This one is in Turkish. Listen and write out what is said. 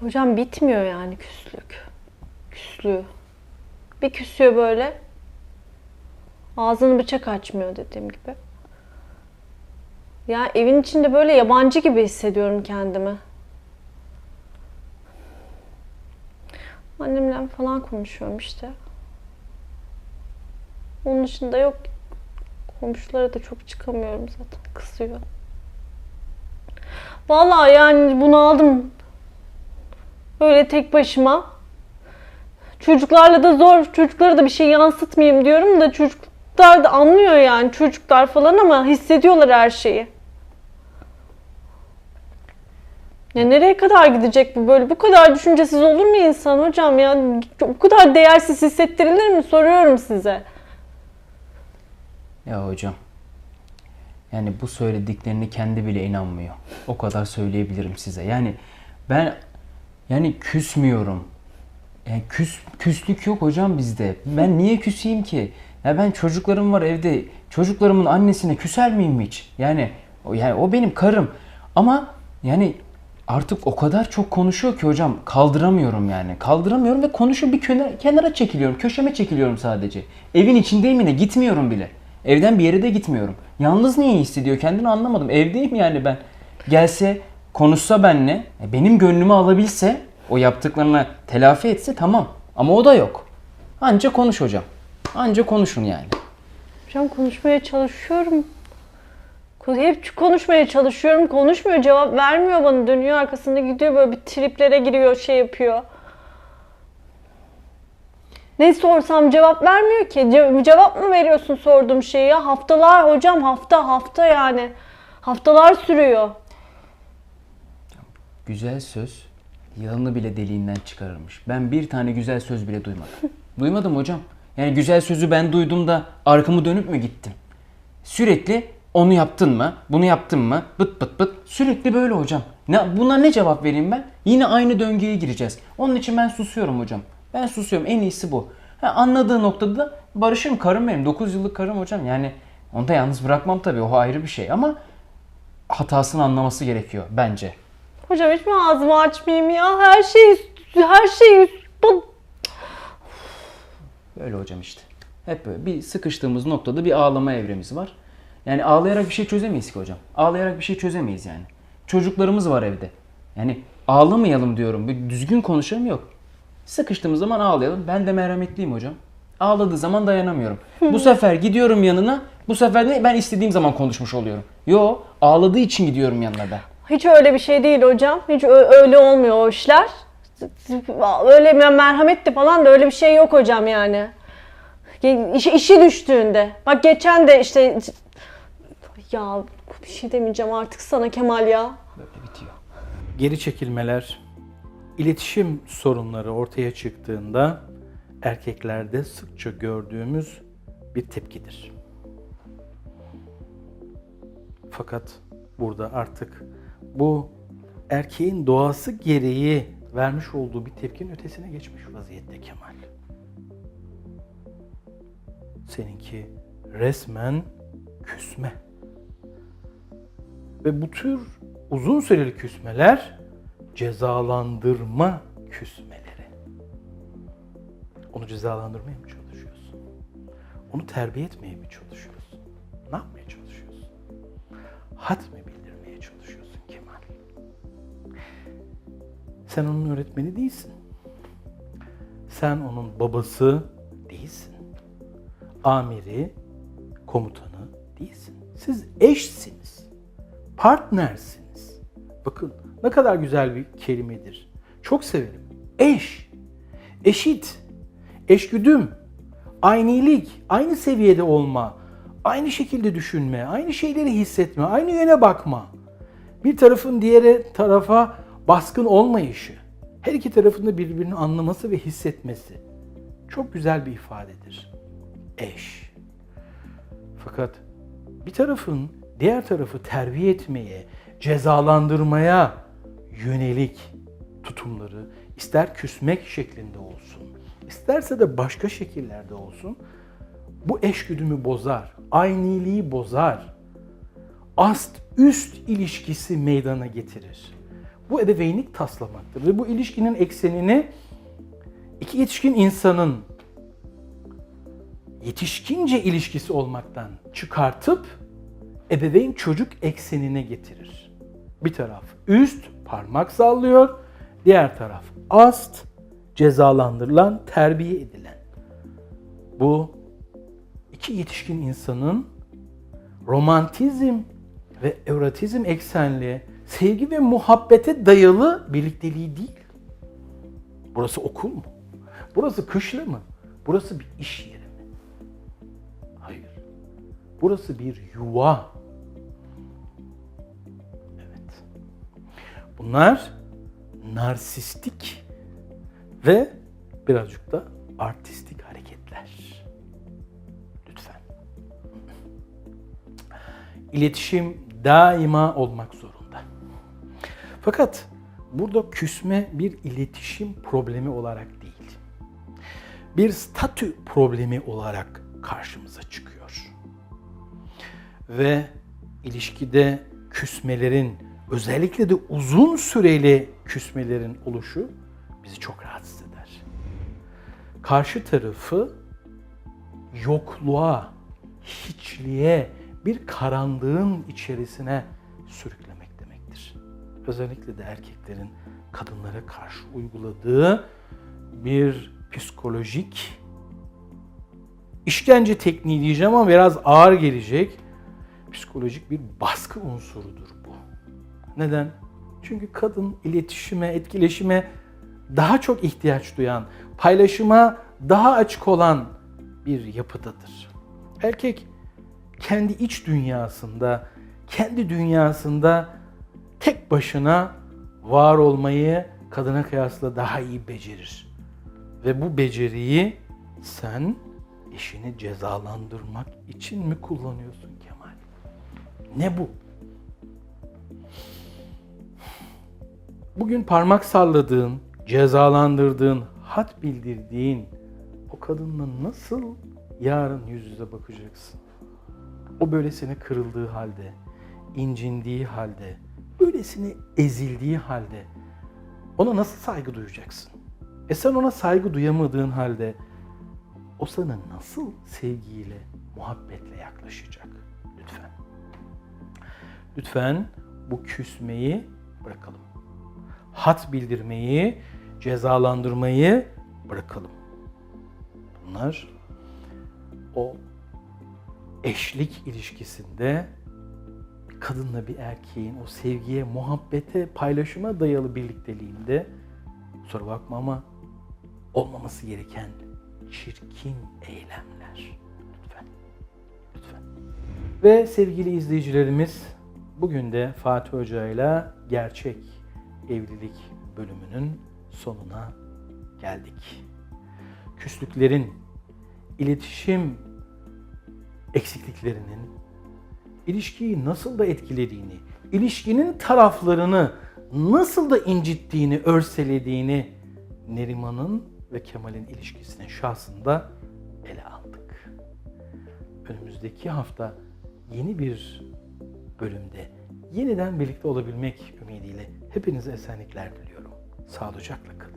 Hocam bitmiyor yani küslük. Küslüğü. Bir küsüyor böyle. Ağzını bıçak açmıyor dediğim gibi. Ya evin içinde böyle yabancı gibi hissediyorum kendimi. Annemle falan konuşuyorum işte. Onun dışında yok. Komşulara da çok çıkamıyorum zaten. Kısıyor. Vallahi yani bunu aldım. Böyle tek başıma. Çocuklarla da zor. Çocuklara da bir şey yansıtmayayım diyorum da çocuklar da anlıyor yani çocuklar falan ama hissediyorlar her şeyi. Ya nereye kadar gidecek bu böyle? Bu kadar düşüncesiz olur mu insan hocam ya? Bu kadar değersiz hissettirilir mi? Soruyorum size. Ya hocam. Yani bu söylediklerini kendi bile inanmıyor. O kadar söyleyebilirim size. Yani ben yani küsmüyorum. Yani küs, küslük yok hocam bizde. Ben niye küseyim ki? Ya ben çocuklarım var evde. Çocuklarımın annesine küser miyim hiç? Yani o, yani o benim karım. Ama yani artık o kadar çok konuşuyor ki hocam kaldıramıyorum yani. Kaldıramıyorum ve konuşuyor bir kenara, kenara çekiliyorum. Köşeme çekiliyorum sadece. Evin içindeyim yine gitmiyorum bile. Evden bir yere de gitmiyorum. Yalnız niye hissediyor kendini anlamadım. Evdeyim yani ben. Gelse konuşsa benle, e, benim gönlümü alabilse, o yaptıklarına telafi etse tamam. Ama o da yok. Anca konuş hocam. Anca konuşun yani. Hocam konuşmaya çalışıyorum. Hep konuşmaya çalışıyorum. Konuşmuyor, cevap vermiyor bana. Dönüyor arkasında gidiyor böyle bir triplere giriyor, şey yapıyor. Ne sorsam cevap vermiyor ki. Ce- cevap mı veriyorsun sorduğum şeye? Haftalar hocam, hafta hafta yani. Haftalar sürüyor. Güzel söz yılanı bile deliğinden çıkarırmış. Ben bir tane güzel söz bile duymadım. Duymadım hocam. Yani güzel sözü ben duydum da arkamı dönüp mü gittim? Sürekli onu yaptın mı? Bunu yaptın mı? Bıt bıt bıt. Sürekli böyle hocam. Ne, buna ne cevap vereyim ben? Yine aynı döngüye gireceğiz. Onun için ben susuyorum hocam. Ben susuyorum. En iyisi bu. Ha, anladığı noktada da barışırım. Karım benim. 9 yıllık karım hocam. Yani onu da yalnız bırakmam tabii. O ayrı bir şey ama hatasını anlaması gerekiyor bence. Hocam hiç mi ağzımı açmayayım ya? Her şey üst- her şey üst- bu Böyle hocam işte. Hep böyle bir sıkıştığımız noktada bir ağlama evremiz var. Yani ağlayarak bir şey çözemeyiz ki hocam. Ağlayarak bir şey çözemeyiz yani. Çocuklarımız var evde. Yani ağlamayalım diyorum. Bir düzgün konuşalım yok. Sıkıştığımız zaman ağlayalım. Ben de merhametliyim hocam. Ağladığı zaman dayanamıyorum. bu sefer gidiyorum yanına. Bu sefer de ben istediğim zaman konuşmuş oluyorum. Yo, ağladığı için gidiyorum yanına ben. Hiç öyle bir şey değil hocam. Hiç öyle olmuyor o işler. Öyle me- merhametli falan da öyle bir şey yok hocam yani. İşi, işi düştüğünde. Bak geçen de işte ya bir şey demeyeceğim artık sana Kemal ya. Böyle bitiyor. Geri çekilmeler, iletişim sorunları ortaya çıktığında erkeklerde sıkça gördüğümüz bir tepkidir. Fakat burada artık bu erkeğin doğası gereği vermiş olduğu bir tepkinin ötesine geçmiş vaziyette Kemal. Seninki resmen küsme. Ve bu tür uzun süreli küsmeler cezalandırma küsmeleri. Onu cezalandırmaya mı çalışıyorsun? Onu terbiye etmeye mi çalışıyorsun? Ne yapmaya çalışıyorsun? Had mi Sen onun öğretmeni değilsin. Sen onun babası değilsin. Amiri, komutanı değilsin. Siz eşsiniz partnersiniz. Bakın ne kadar güzel bir kelimedir. Çok severim. Eş, eşit, eşgüdüm, aynilik, aynı seviyede olma, aynı şekilde düşünme, aynı şeyleri hissetme, aynı yöne bakma. Bir tarafın diğer tarafa baskın olmayışı, her iki tarafın da birbirini anlaması ve hissetmesi çok güzel bir ifadedir. Eş. Fakat bir tarafın diğer tarafı terbiye etmeye, cezalandırmaya yönelik tutumları ister küsmek şeklinde olsun, isterse de başka şekillerde olsun bu eşgüdümü bozar, ayniliği bozar, ast üst ilişkisi meydana getirir. Bu ebeveynlik taslamaktır. Ve bu ilişkinin eksenini iki yetişkin insanın yetişkince ilişkisi olmaktan çıkartıp ebeveyn çocuk eksenine getirir. Bir taraf üst, parmak sallıyor. Diğer taraf ast, cezalandırılan, terbiye edilen. Bu iki yetişkin insanın romantizm ve erotizm eksenli sevgi ve muhabbete dayalı birlikteliği değil. Burası okul mu? Burası kışla mı? Burası bir iş yeri mi? Hayır. Burası bir yuva. Evet. Bunlar narsistik ve birazcık da artistik hareketler. Lütfen. İletişim daima olmak zorunda. Fakat burada küsme bir iletişim problemi olarak değil. Bir statü problemi olarak karşımıza çıkıyor. Ve ilişkide küsmelerin özellikle de uzun süreli küsmelerin oluşu bizi çok rahatsız eder. Karşı tarafı yokluğa, hiçliğe, bir karanlığın içerisine sürüklemek demektir. Özellikle de erkeklerin kadınlara karşı uyguladığı bir psikolojik işkence tekniği diyeceğim ama biraz ağır gelecek. Psikolojik bir baskı unsurudur bu. Neden? Çünkü kadın iletişime, etkileşime daha çok ihtiyaç duyan, paylaşıma daha açık olan bir yapıdadır. Erkek kendi iç dünyasında, kendi dünyasında tek başına var olmayı kadına kıyasla daha iyi becerir. Ve bu beceriyi sen eşini cezalandırmak için mi kullanıyorsun Kemal? Ne bu? Bugün parmak salladığın, cezalandırdığın, hat bildirdiğin o kadınla nasıl yarın yüz yüze bakacaksın? O böylesine kırıldığı halde, incindiği halde, böylesine ezildiği halde ona nasıl saygı duyacaksın? E sen ona saygı duyamadığın halde o sana nasıl sevgiyle, muhabbetle yaklaşacak? Lütfen. Lütfen bu küsmeyi bırakalım. Hat bildirmeyi, cezalandırmayı bırakalım. Bunlar o eşlik ilişkisinde kadınla bir erkeğin o sevgiye, muhabbete, paylaşıma dayalı birlikteliğinde kusura bakma ama olmaması gereken çirkin eylemler. Lütfen. Lütfen. Ve sevgili izleyicilerimiz bugün de Fatih Hoca ile gerçek evlilik bölümünün sonuna geldik. Küslüklerin, iletişim eksikliklerinin ilişkiyi nasıl da etkilediğini, ilişkinin taraflarını nasıl da incittiğini, örselediğini Neriman'ın ve Kemal'in ilişkisinin şahsında ele aldık. Önümüzdeki hafta yeni bir bölümde yeniden birlikte olabilmek ümidiyle hepinize esenlikler diliyorum. Sağlıcakla kalın.